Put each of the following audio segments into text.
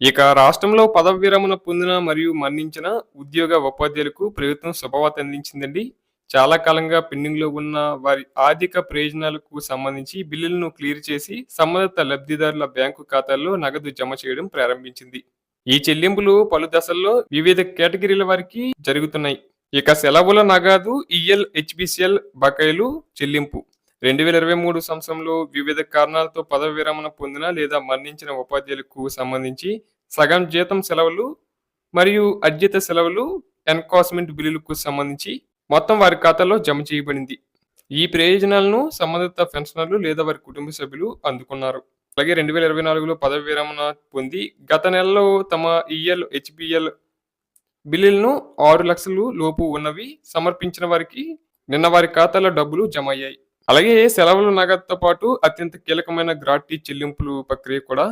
ఇక రాష్ట్రంలో పదవి విరమణ పొందిన మరియు మరణించిన ఉద్యోగ ఉపాధ్యాయులకు ప్రభుత్వం శుభవార్త అందించిందండి. చాలా కాలంగా పెండింగ్లో ఉన్న వారి ఆర్థిక ప్రయోజనాలకు సంబంధించి బిల్లులను క్లియర్ చేసి సంబంధిత లబ్ధిదారుల బ్యాంకు ఖాతాల్లో నగదు జమ చేయడం ప్రారంభించింది. ఈ చెల్లింపులు పలు దశల్లో వివిధ కేటగిరీల వారికి జరుగుతున్నాయి. ఇక సెలవుల నగదు ఈఎల్ హెచ్బిసిఎల్ బకాయిలు చెల్లింపు. రెండు వేల ఇరవై మూడు సంవత్సరంలో వివిధ కారణాలతో పదవి విరమణ పొందిన లేదా మరణించిన ఉపాధ్యాయులకు సంబంధించి సగం జీతం సెలవులు మరియు అర్జిత సెలవులు ఎన్కాస్మెంట్ బిల్లులకు సంబంధించి మొత్తం వారి ఖాతాలో జమ చేయబడింది. ఈ ప్రయోజనాలను సంబంధిత పెన్షనర్లు లేదా వారి కుటుంబ సభ్యులు అందుకున్నారు. అలాగే రెండు వేల ఇరవై నాలుగులో పదవి విరమణ పొంది గత నెలలో తమ ఈఎల్ హెచ్పిఎల్ బిల్లులను ఆరు లక్షలు లోపు ఉన్నవి సమర్పించిన వారికి నిన్న వారి ఖాతాలో డబ్బులు జమ అయ్యాయి. అలాగే సెలవులు నగదుతో పాటు అత్యంత కీలకమైన గ్రాట్టీ చెల్లింపులు ప్రక్రియ కూడా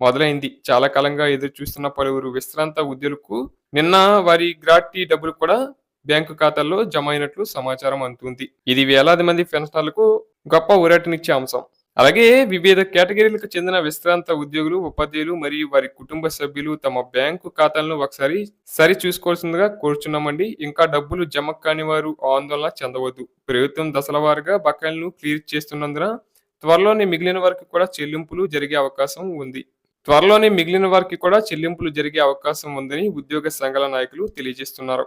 మొదలైంది. చాలా కాలంగా ఎదురు చూస్తున్న పలువురు విశ్రాంత ఉద్యోగులకు నిన్న వారి గ్రాట్టీ డబ్బులు కూడా బ్యాంకు ఖాతాల్లో జమ అయినట్లు సమాచారం అందుతుంది. ఇది వేలాది మంది పెన్షనర్లకు గొప్ప ఊరటనిచ్చే అంశం. అలాగే వివిధ కేటగిరీలకు చెందిన విశ్రాంత ఉద్యోగులు ఉపాధ్యాయులు మరియు వారి కుటుంబ సభ్యులు తమ బ్యాంకు ఖాతాలను ఒకసారి సరి చూసుకోవాల్సిందిగా కోరుచున్నామండి. ఇంకా డబ్బులు జమ కాని వారు ఆందోళన చెందవద్దు. ప్రభుత్వం దశల వారుగా బకాయిలను క్లియర్ చేస్తున్నందున త్వరలోనే మిగిలిన వారికి కూడా చెల్లింపులు జరిగే అవకాశం ఉంది. త్వరలోనే మిగిలిన వారికి కూడా చెల్లింపులు జరిగే అవకాశం ఉందని ఉద్యోగ సంఘాల నాయకులు తెలియజేస్తున్నారు.